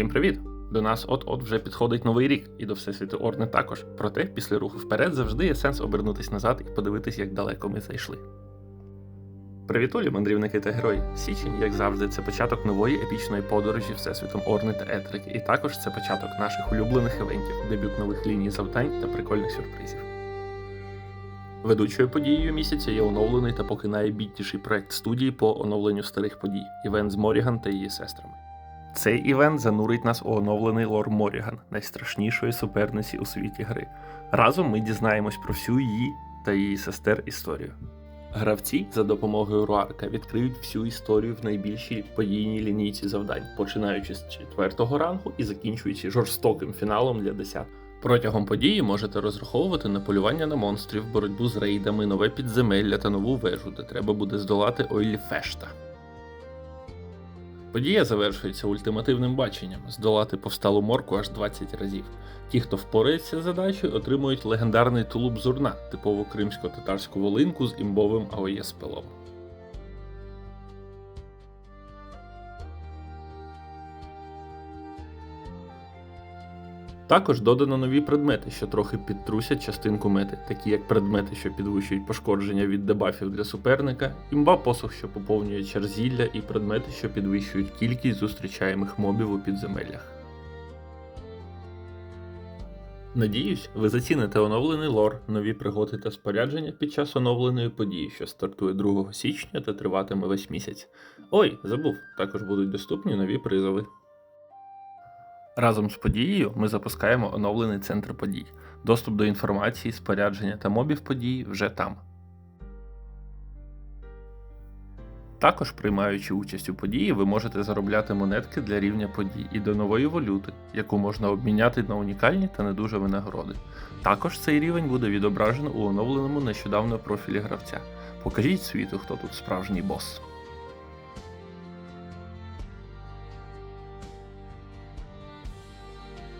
Всім привіт! До нас от-от вже підходить новий рік, і до Всесвіту Орни також. Проте, після руху вперед завжди є сенс обернутись назад і подивитись, як далеко ми зайшли. Привітулі, мандрівники та герої! Січень, як завжди, це початок нової епічної подорожі Всесвітом Орни та Етрики, і також це початок наших улюблених івентів, дебют нових ліній завдань та прикольних сюрпризів. Ведучою подією місяця є оновлений та поки найбітніший проект студії по оновленню старих подій івент з Моріган та її сестрами. Цей івент занурить нас у оновлений лор Моріган, найстрашнішої суперниці у світі гри. Разом ми дізнаємось про всю її та її сестер історію. Гравці за допомогою Руарка відкриють всю історію в найбільшій подійній лінійці завдань, починаючи з четвертого рангу і закінчуючи жорстоким фіналом для 10. Протягом події можете розраховувати на полювання на монстрів, боротьбу з рейдами, нове підземелля та нову вежу, де треба буде здолати Ойлі Фешта. Подія завершується ультимативним баченням здолати повсталу морку аж 20 разів. Ті, хто впорається з задачею, отримують легендарний тулуб зурна, типову кримсько-татарську волинку з імбовим АОЄ спелом. Також додано нові предмети, що трохи підтрусять частинку мети, такі як предмети, що підвищують пошкодження від дебафів для суперника, імба посох, що поповнює черзілля, і предмети, що підвищують кількість зустрічаємих мобів у підземеллях. Надіюсь, ви заціните оновлений лор, нові пригоди та спорядження під час оновленої події, що стартує 2 січня та триватиме весь місяць. Ой, забув, також будуть доступні нові призови. Разом з подією ми запускаємо оновлений центр подій. Доступ до інформації, спорядження та мобів подій вже там. Також, приймаючи участь у події, ви можете заробляти монетки для рівня подій і до нової валюти, яку можна обміняти на унікальні та не дуже винагороди. Також цей рівень буде відображено у оновленому нещодавно профілі гравця. Покажіть світу, хто тут справжній бос.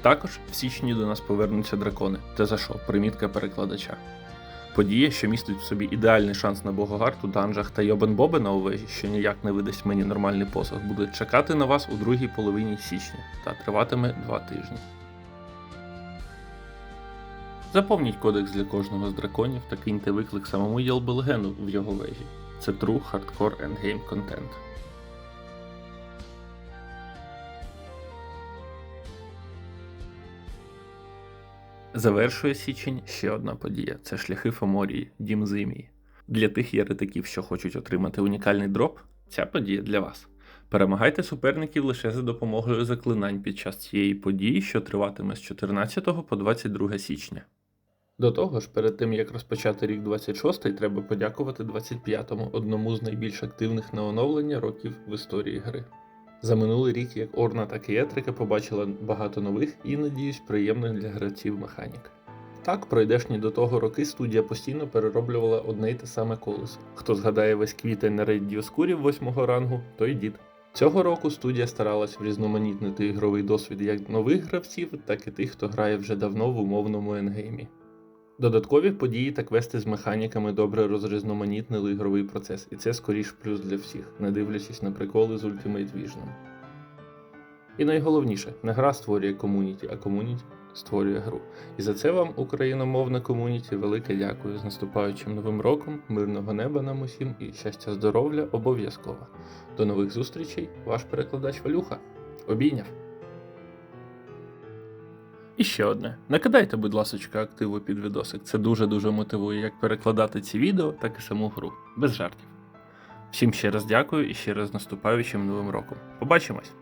Також в січні до нас повернуться дракони. Те за що? Примітка перекладача. Подія, що містить в собі ідеальний шанс на богогарту, данжах та йобен боби на увежі, що ніяк не видасть мені нормальний посох, буде чекати на вас у другій половині січня та триватиме два тижні. Заповніть кодекс для кожного з драконів та киньте виклик самому Єлбелгену в його вежі. Це True Hardcore Endgame Content. Завершує січень ще одна подія це шляхи Фоморії, Дім Зимії. Для тих єретиків, що хочуть отримати унікальний дроп, ця подія для вас. Перемагайте суперників лише за допомогою заклинань під час цієї події, що триватиме з 14 по 22 січня. До того ж, перед тим як розпочати рік 26 треба подякувати 25-му, одному з найбільш активних на оновлення років в історії гри. За минулий рік як Орна, так і побачила багато нових і, надіюсь, приємних для гравців механік. Так, пройдешні до того роки студія постійно перероблювала одне й те саме колесо. Хто згадає весь квітень на рейд Діоскурів 8 рангу, той дід. Цього року студія старалась врізноманітнити ігровий досвід як нових гравців, так і тих, хто грає вже давно в умовному енгеймі. Додаткові події та квести з механіками добре розрізноманітнили ігровий процес, і це скоріш плюс для всіх, не дивлячись на приколи з Ultimate Vision. І найголовніше, не гра створює комуніті, а комуніті створює гру. І за це вам, україномовне комуніті, велике дякую з наступаючим новим роком, мирного неба нам усім і щастя здоров'я обов'язково. До нових зустрічей, ваш перекладач Валюха. Обійняв! І ще одне. Накидайте, будь ласочка, активу під відосик. Це дуже-дуже мотивує як перекладати ці відео, так і саму гру. Без жартів. Всім ще раз дякую і ще раз наступаючим новим роком. Побачимось!